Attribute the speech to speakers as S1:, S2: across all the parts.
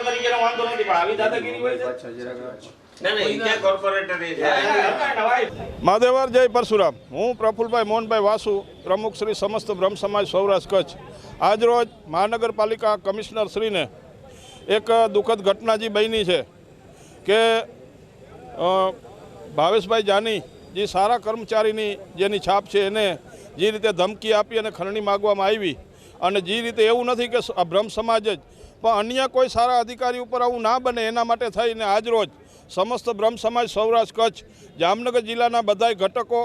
S1: Corporator તરીકેનો વાંધો નથી પણ આવી દાદાગીરી હોય છે?
S2: ના ના ઈ ક્યાં કોર્પોરેટર એ છે.
S3: મહાદેવર જય પરશુરામ. હું પ્રફુલભાઈ મોહનભાઈ વાસુ પ્રમુખ શ્રી સમસ્ત બ્રહ્મ સમાજ સૌરાષ્ટ્ર કચ્છ. આજરોજ મહાનગરપાલિકા કમિશનર શ્રીને એક દુઃખદ ઘટના જે બની છે કે ભાવેશભાઈ જાની જે સારા કર્મચારીની જેની છાપ છે એને જે રીતે ધમકી આપી અને ખરણી માગવામાં આવી અને જે રીતે એવું નથી કે બ્રહ્મ સમાજ જ. પણ અન્ય કોઈ સારા અધિકારી ઉપર આવું ના બને એના માટે થઈને આજરોજ સમસ્ત બ્રહ્મ સમાજ, સૌરાષ્ટ્ર, કચ્છ, જામનગર જિલ્લાના બધાય ઘટકો,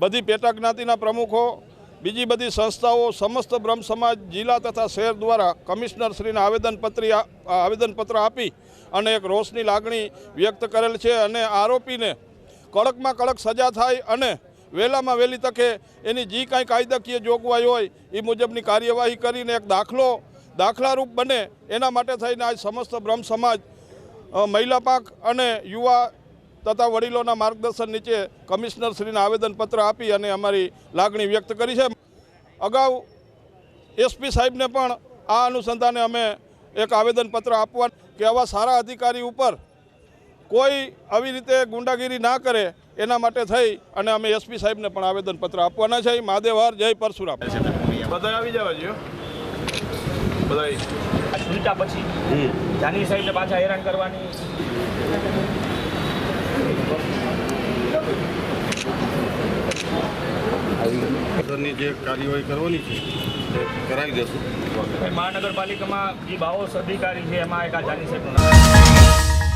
S3: બધી પેટા જ્ઞાતિના પ્રમુખો, બીજી બધી સંસ્થાઓ, સમસ્ત બ્રહ્મ સમાજ, જિલ્લા તથા શહેર દ્વારા કમિશનરશ્રીને આવેદનપત્રી આવેદનપત્ર આપી અને એક રોષની લાગણી વ્યક્ત કરેલ છે અને આરોપીને કડકમાં કડક સજા થાય અને વહેલામાં વહેલી તકે એની જે કાંઈ કાયદાકીય જોગવાઈ હોય એ મુજબની કાર્યવાહી કરીને એક દાખલો, દાખલારૂપ બને. એના માટે થઈને આજ સમસ્ત બ્રહ્મ સમાજ મહિલા પાક અને યુવા તથા વડીલોના માર્ગદર્શન નીચે કમિશનરશ્રીને આવેદનપત્ર આપી અને અમારી લાગણી વ્યક્ત કરી છે. અગાઉ એસપી સાહેબને પણ આ અનુસંધાને અમે એક આવેદનપત્ર આપવા કે આવા સારા અધિકારી ઉપર કોઈ આવી રીતે ગુંડાગીરી ના કરે એના માટે થઈ અને અમે એસપી સાહેબને પણ આવેદનપત્ર આપવાના છે. મહાદેવર જય પરશુરામ. બધા આવી જવા જોઈએ બધા
S1: આ છૂટા પછી જાની સાહેબને પાછા હેરાન કરવાની.
S4: જે કાર્યવાહી કરવાની છે કરાવી દેશું.
S1: મહાનગરપાલિકામાં જે બાવોસ અધિકારી છે એમાં એક આ જાની સાહેબનું